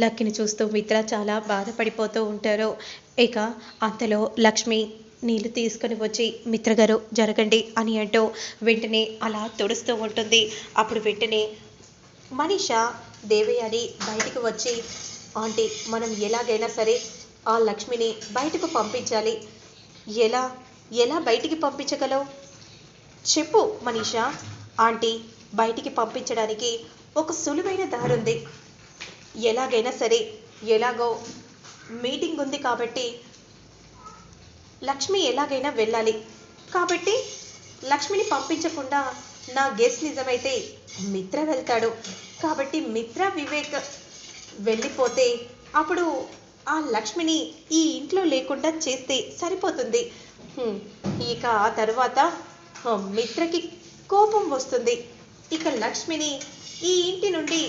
లక్కిని చూస్తూ మిత్ర చాలా బాధపడిపోతూ ఉంటారు. ఇక అంతలో లక్ష్మి నీళ్ళు తీసుకొని వచ్చి మిత్రగారు జరగండి అని అంటూ వెంటనే అలా తుడుస్తూ ఉంటుంది. అప్పుడు వెంటనే మనీష దేవయాని బయటికి వచ్చి ఆంటీ మనం ఎలాగైనా సరే ఆ లక్ష్మిని బయటకు పంపించాలి. ఎలా ఎలా బయటికి పంపించగలవు? చెప్పు మనీషా. ఆంటీ బయటికి పంపించడానికి ఒక సులువైన దారుంది. ఎలాగైనా సరే ఎలాగో మీటింగ్ ఉంది కాబట్టి లక్ష్మి ఎలాగైనా వెళ్ళాలి. కాబట్టి లక్ష్మిని పంపించకుండా నా గెస్ నిజమైతే మిత్ర వెళ్తాడు. కాబట్టి మిత్ర వివేక్ వెళ్ళిపోతే అప్పుడు ఆ లక్ష్మిని ఈ ఇంట్లో లేకుండా చేస్తే సరిపోతుంది. ఇక ఆ తర్వాత మిత్రకి కోపం వస్తుంది. ఇక లక్ష్మిని ఈ ఇంటి నుండి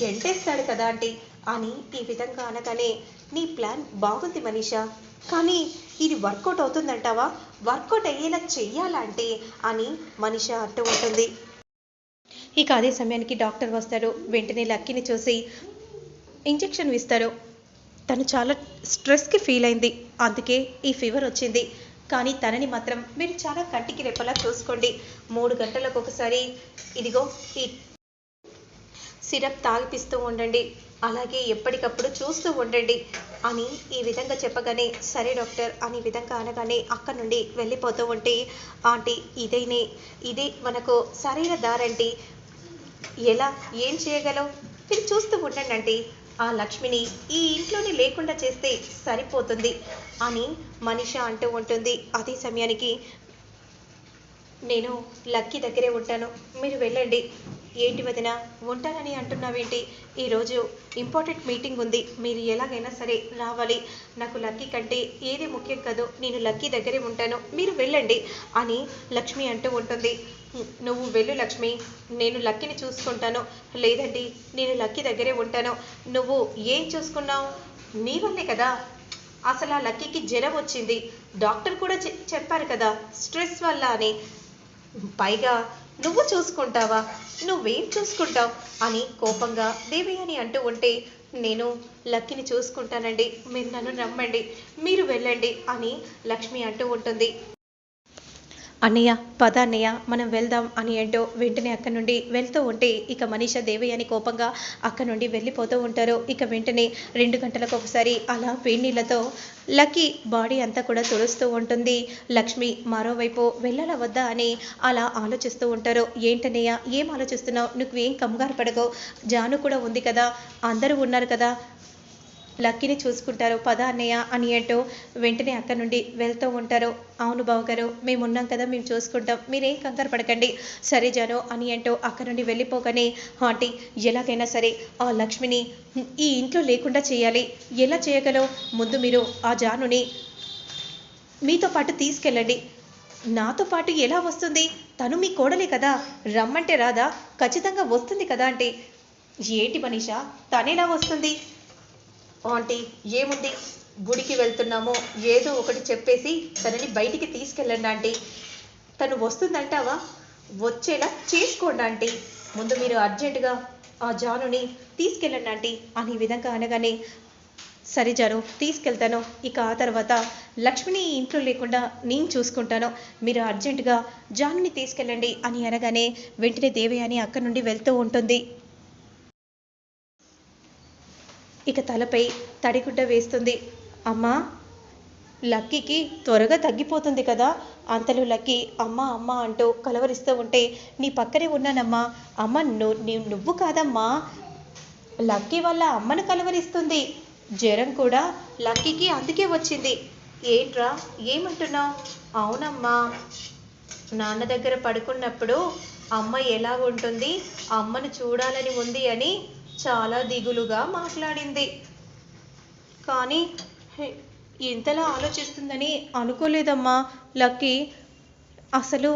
జంటేస్తాడు కదా ఆంటీ అని ఈ విధంగా అనగానే నీ ప్లాన్ బాగుంది మనీషా కానీ ఇది వర్కౌట్ అవుతుందంటావా? వర్కౌట్ అయ్యేలా చెయ్యాలంటే అని మనిష అంటూ ఉంటుంది. ఇక అదే సమయానికి డాక్టర్ వస్తాడు. వెంటనే లక్కీని చూసి ఇంజెక్షన్ ఇస్తారు. తను చాలా స్ట్రెస్కి ఫీల్ అయింది. అందుకే ఈ ఫీవర్ వచ్చింది. కానీ తనని మాత్రం మీరు చాలా కంటికి రెప్పలా చూసుకోండి. మూడు గంటలకు ఒకసారి ఇదిగో ఈ సిరప్ తాగిపిస్తూ ఉండండి. అలాగే ఎప్పటికప్పుడు చూస్తూ ఉండండి అని ఈ విధంగా చెప్పగానే సరే డాక్టర్ అని విధంగా అనగానే అక్కడ నుండి వెళ్ళిపోతూ ఉంటే ఆంటీ ఇదేనే ఇదే మనకు సరైన దారంటి ఎలా ఏం చేయగలవు మీరు చూస్తూ ఉండండి అంటే ఆ లక్ష్మిని ఈ ఇంట్లోనే లేకుండా చేస్తే సరిపోతుంది అని మనిష అంటూ ఉంటుంది. అదే సమయానికి నేను లక్కీ దగ్గరే ఉంటాను. మీరు వెళ్ళండి. ఏంటి వదిన? ఉంటానని అంటున్నావేంటి? ఈరోజు ఇంపార్టెంట్ మీటింగ్ ఉంది. మీరు ఎలాగైనా సరే రావాలి. నాకు లక్కీ కంటే ఏది ముఖ్యం కాదు. నేను లక్కీ దగ్గరే ఉంటాను. మీరు వెళ్ళండి అని లక్ష్మి అంటూ ఉంటుంది. నువ్వు వెళ్ళు లక్ష్మి. నేను లక్కీని చూసుకుంటాను. లేదండి నేను లక్కీ దగ్గరే ఉంటాను. నువ్వు ఏం చూసుకున్నావు? నీ వల్లే కదా. అసలు ఆ లక్కీకి జ్వరం వచ్చింది. డాక్టర్ కూడా చె- చెప్పారు కదా స్ట్రెస్ వల్ల అని. పైగా నువ్వు చూసుకుంటావా? నువ్వేం చూసుకుంటావు? అని కోపంగా దేవి అని అంటూ ఉంటే నేను లక్కిని చూసుకుంటానండి. మీరు నన్ను నమ్మండి. మీరు వెళ్ళండి అని లక్ష్మి అంటూ ఉంటుంది. అన్నయ్య పద అన్నయ్య మనం వెళ్దాం అని ఏంటో వెంటనే అక్కడి నుండి వెళ్తూ ఉంటే ఇక మనీష దేవి అని కోపంగా అక్కడి నుండి వెళ్ళిపోతూ ఉంటారు. ఇక వెంటనే రెండు గంటలకు ఒకసారి అలా వేణీళ్ళతో లక్కీ బాడీ అంతా కూడా తుడుస్తూ ఉంటుంది. లక్ష్మి మరోవైపు వెళ్ళాల వద్దా అని అలా ఆలోచిస్తూ ఉంటారు. ఏంటన్నయ్య ఏం ఆలోచిస్తున్నావు? నువ్వు ఏం కంగారు పడగవు జాను కూడా ఉంది కదా. అందరూ ఉన్నారు కదా. లక్కీని చూసుకుంటారు పద అన్నయ్య అని అంటూ వెంటనే అక్కడ నుండి వెళ్తూ ఉంటారు. అవును బావగారు మేము ఉన్నాం కదా మేము చూసుకుంటాం. మీరేం కంగారు పడకండి. సరే జాను అని అంటూ అక్కడ నుండి వెళ్ళిపోగానే ఆంటీ ఎలాగైనా సరే ఆ లక్ష్మిని ఈ ఇంట్లో లేకుండా చేయాలి. ఎలా చేయగలవు ముందు మీరు ఆ జానుని మీతో పాటు తీసుకెళ్ళండి. నాతో పాటు ఎలా వస్తుంది? తను మీ కోడలే కదా. రమ్మంటే రాదా? ఖచ్చితంగా వస్తుంది కదా అంటే ఏంటి మనీషా? తనేలా వస్తుంది? ఆంటీ ఏముంది? గుడికి వెళ్తున్నామో. ఏదో ఒకటి చెప్పేసి తనని బయటికి తీసుకెళ్ళండి ఆంటీ. తను వస్తుందంటావా? వచ్చేలా చేసుకోండి ఆంటీ. ముందు మీరు అర్జెంటుగా ఆ జానుని తీసుకెళ్ళండి ఆంటీ అని ఈ విధంగా అనగానే సరే జాను తీసుకెళ్తాను. ఇక ఆ తర్వాత లక్ష్మిని ఇంట్లో లేకుండా నేను చూసుకుంటాను. మీరు అర్జెంటుగా జానుని తీసుకెళ్ళండి అని అనగానే వెంటనే దేవయాని అక్కడి నుండి వెళ్తూ ఉంటుంది. ఇక తలపై తడిగుడ్డ వేస్తుంది. అమ్మా లక్కీకి త్వరగా తగ్గిపోతుంది కదా? అంతలో లక్కీ అమ్మ అమ్మ అంటూ కలవరిస్తూ ఉంటే నీ పక్కనే ఉన్నానమ్మా. అమ్మ నువ్వు నువ్వు కాదమ్మా. లక్కీ వాళ్ళ అమ్మను కలవరిస్తుంది. జ్వరం కూడా లక్కీకి అందుకే వచ్చింది. ఏంట్రా ఏమంటున్నావు? అవునమ్మా. నాన్న దగ్గర పడుకున్నప్పుడు అమ్మ ఎలా ఉంటుంది? అమ్మను చూడాలని ఉంది అని చాలా దిగులుగా మాట్లాడింది. కానీ ఇంతలా ఆలోచిస్తుందని అనుకోలేదమ్మా లక్కీ. అసలు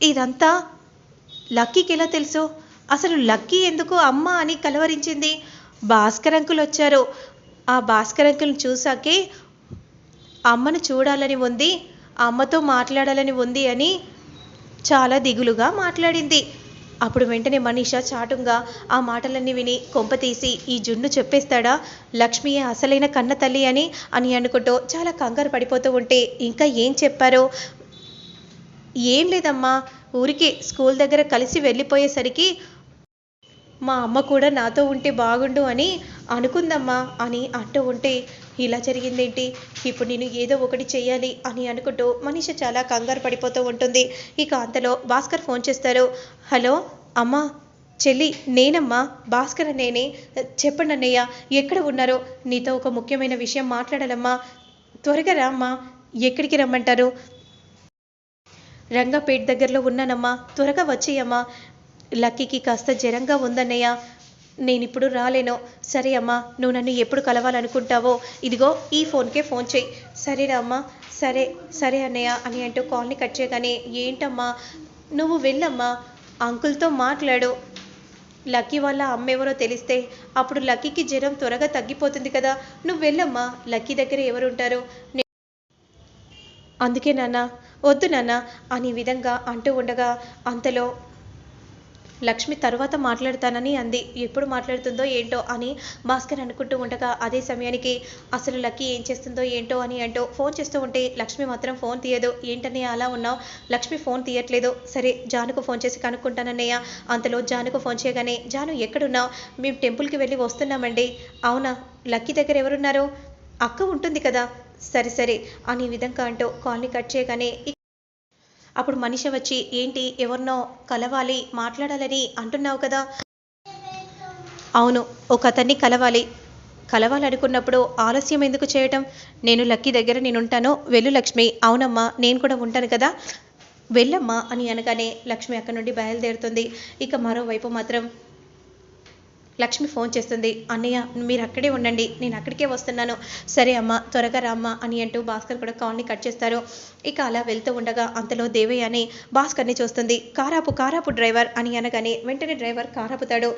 ఇదంతా లక్కీకి ఎలా తెలుసు? అసలు లక్కీ ఎందుకు అమ్మ అని కలవరించింది? భాస్కర్ అంకుల్ వచ్చారు. ఆ భాస్కర్ అంకుల్ని చూసాకే అమ్మను చూడాలని ఉంది అమ్మతో మాట్లాడాలని ఉంది అని చాలా దిగులుగా మాట్లాడింది. అప్పుడు వెంటనే మనీష చాటుగా ఆ మాటలన్నీ విని కొంపతీసి ఈ జున్ను చెప్పేస్తాడా? లక్ష్మియే అసలైన కన్న తల్లి అని అని అనుకుంటూ చాలా కంగారు పడిపోతూ ఉంటే ఇంకా ఏం చెప్పారో? ఏం లేదమ్మా ఊరికి స్కూల్ దగ్గర కలిసి వెళ్ళిపోయేసరికి మా అమ్మ కూడా నాతో ఉంటే బాగుండు అని అనుకుందమ్మా అని అంటూ ఉంటే ఇలా జరిగిందేంటి? ఇప్పుడు నేను ఏదో ఒకటి చేయాలి అని అనుకుంటూ మనిషి చాలా కంగారు పడిపోతూ ఉంటుంది. ఇక అంతలో భాస్కర్ ఫోన్ చేస్తారు హలో అమ్మా చెల్లి నేనమ్మా భాస్కర్ నేనే చెప్పండి అన్నయ్య ఎక్కడ ఉన్నారో? నీతో ఒక ముఖ్యమైన విషయం మాట్లాడాలమ్మా. త్వరగా రామ్మా. ఎక్కడికి రమ్మంటారు? రంగపేట్ దగ్గరలో ఉన్నానమ్మా. త్వరగా వచ్చేయమ్మా. లక్కీకి కాస్త జ్వరంగా ఉందన్నయ్య. నేను ఇప్పుడు రాలేను. సరే అమ్మా నువ్వు నన్ను ఎప్పుడు కలవాలనుకుంటావో ఇదిగో ఈ ఫోన్కే ఫోన్ చేయి. సరేనా అమ్మా సరే సరే అన్నయ్య అని అంటూ కాల్ని కట్ చేయగానే ఏంటమ్మా నువ్వు వెళ్ళమ్మా అంకుల్తో మాట్లాడు. లక్కీ వాళ్ళ అమ్మ ఎవరో తెలిస్తే అప్పుడు లక్కీకి జ్వరం త్వరగా తగ్గిపోతుంది కదా నువ్వు వెళ్ళమ్మా లక్కీ దగ్గర ఎవరు ఉంటారు అందుకే నాన్న వద్దు నాన్న అని విధంగా అంటూ ఉండగా అంతలో లక్ష్మి తర్వాత మాట్లాడతానని అంది. ఎప్పుడు మాట్లాడుతుందో ఏంటో అని భాస్కర్ అనుకుంటూ ఉండగా అదే సమయానికి అసలు లక్కీ ఏం చేస్తుందో ఏంటో అని అంటూ ఫోన్ చేస్తూ ఉంటే లక్ష్మి మాత్రం ఫోన్ తీయదు. ఏంటని అలా ఉన్నావు? లక్ష్మి ఫోన్ తీయట్లేదు. సరే జానుకు ఫోన్ చేసి కనుక్కుంటానన్నయ్య. అంతలో జానుకు ఫోన్ చేయగానే జాను ఎక్కడున్నావు? మేము టెంపుల్కి వెళ్ళి వస్తున్నామండి. అవునా? లక్కీ దగ్గర ఎవరున్నారు? అక్క ఉంటుంది కదా. సరే సరే అని విధంగా అంటూ కాల్ని కట్ చేయగానే అప్పుడు మనిషి వచ్చి ఏంటి ఎవరినో కలవాలి మాట్లాడాలని అంటున్నావు కదా? అవును ఒక అతన్ని కలవాలి. కలవాలనుకున్నప్పుడు ఆలస్యం ఎందుకు చేయటం? నేను లక్కీ దగ్గర నేను ఉంటాను వెళ్ళు లక్ష్మి. అవునమ్మా నేను కూడా ఉంటాను కదా. వెళ్ళమ్మా అని అనగానే లక్ష్మి అక్కడి నుండి బయలుదేరుతుంది. ఇక మరోవైపు మాత్రం లక్ష్మి ఫోన్ చేస్తుంది అన్నయ్య మీరు అక్కడే ఉండండి నేను అక్కడికే వస్తున్నాను. సరే అమ్మ త్వరగా రామ్మా అని అంటూ భాస్కర్ కూడా కాల్ని కట్ చేస్తారు. ఇక అలా వెళ్తూ ఉండగా అంతలో దేవయ్య అని భాస్కర్ని చూస్తుంది. కారాపు కారాపు డ్రైవర్ అని అనగానే వెంటనే డ్రైవర్ కారాపుతాడు.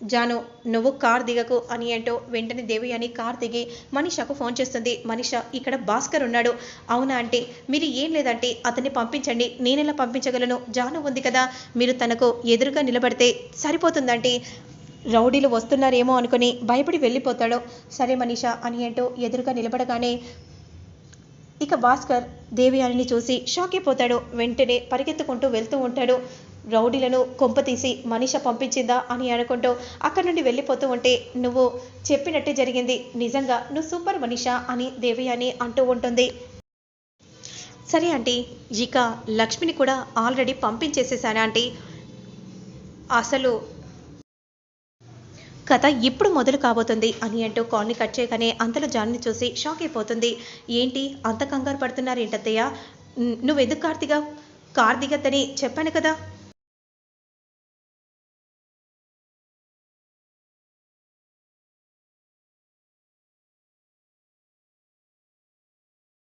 జాను నువ్వు కార్ దిగకు అని అంటూ వెంటనే దేవయ్య అని కార్ దిగి మనిషకు ఫోన్ చేస్తుంది. మనిష ఇక్కడ భాస్కర్ ఉన్నాడు. అవునా అంటే మీరు ఏం లేదంటే అతన్ని పంపించండి నేనెలా పంపించగలను? జాను ఉంది కదా మీరు తనకు ఎదురుగా నిలబడితే సరిపోతుందంటే రౌడీలు వస్తున్నారేమో అనుకుని భయపడి వెళ్ళిపోతాడు. సరే మనీషా అని ఏంటో ఎదురుగా నిలబడగానే ఇక భాస్కర్ దేవయానిని చూసి షాక్ అయిపోతాడు. వెంటనే పరిగెత్తుకుంటూ వెళ్తూ ఉంటాడు. రౌడీలను కొంపతీసి మనీష పంపించిందా అని అనుకుంటూ అక్కడి నుండి వెళ్ళిపోతూ ఉంటే నువ్వు చెప్పినట్టే జరిగింది. నిజంగా నువ్వు సూపర్ మనిష అని దేవయాని అంటూ ఉంటుంది. సరే ఆంటీ ఇక లక్ష్మిని కూడా ఆల్రెడీ పంపించేసేసాను ఆంటీ? అసలు కథ ఇప్పుడు మొదలు కాబోతుంది అని అంటూ కాల్ని కట్ చేయగానే అంతలో జాన్ని చూసి షాక్ అయిపోతుంది. ఏంటి? అంత కంగారు పడుతున్నారు ఏంటత్తయ్య నువ్వెందుకు కార్ దిగావు కార్ చెప్పాను కదా.